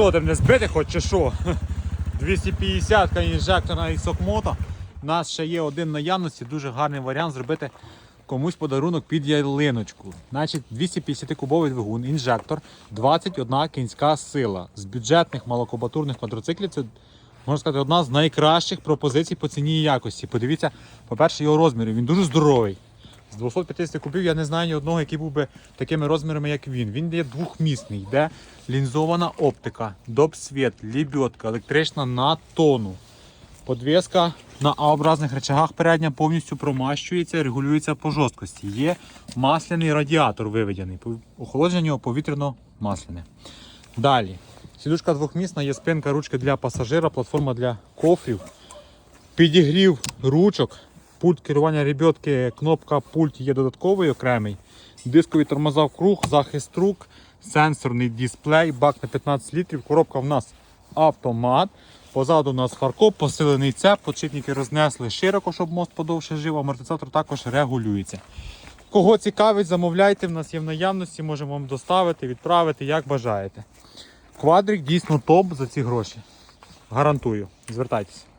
що, ти мене збити хоч чи що? 250 ка інжекторна із Сокмото. У нас ще є один наявності, дуже гарний варіант зробити комусь подарунок під ялиночку. Значить, 250 кубовий двигун, інжектор, 21 кінська сила. З бюджетних малокубатурних квадроциклів це можна сказати одна з найкращих пропозицій по ціні і якості. Подивіться, по-перше, його розміри. Він дуже здоровий. З 250 кубів я не знаю ні одного, який був би такими розмірами, як він. Він є двохмісний, йде лінзована оптика, доп-світ, лібьотка, електрична на тону. Подвеска на А-образних речагах передня повністю промащується, регулюється по жорсткості. Є масляний радіатор виведений. Охолодження його повітряно-масляне. Далі. Сідушка двохмісна, є спинка, ручки для пасажира, платформа для кофрів, підігрів ручок, пульт керування ребятки, кнопка пульт є додатковий окремий, дискові тормоза в круг, захист рук, сенсорний дисплей, бак на 15 літрів, коробка в нас автомат. Позаду у нас фаркоп, посилений цеп, подшипники рознесли широко, щоб мост подовше жив, амортизатор також регулюється. Кого цікавить, замовляйте, в нас є в наявності, можемо вам доставити, відправити, як бажаєте. Квадрик дійсно топ за ці гроші. Гарантую. Звертайтеся.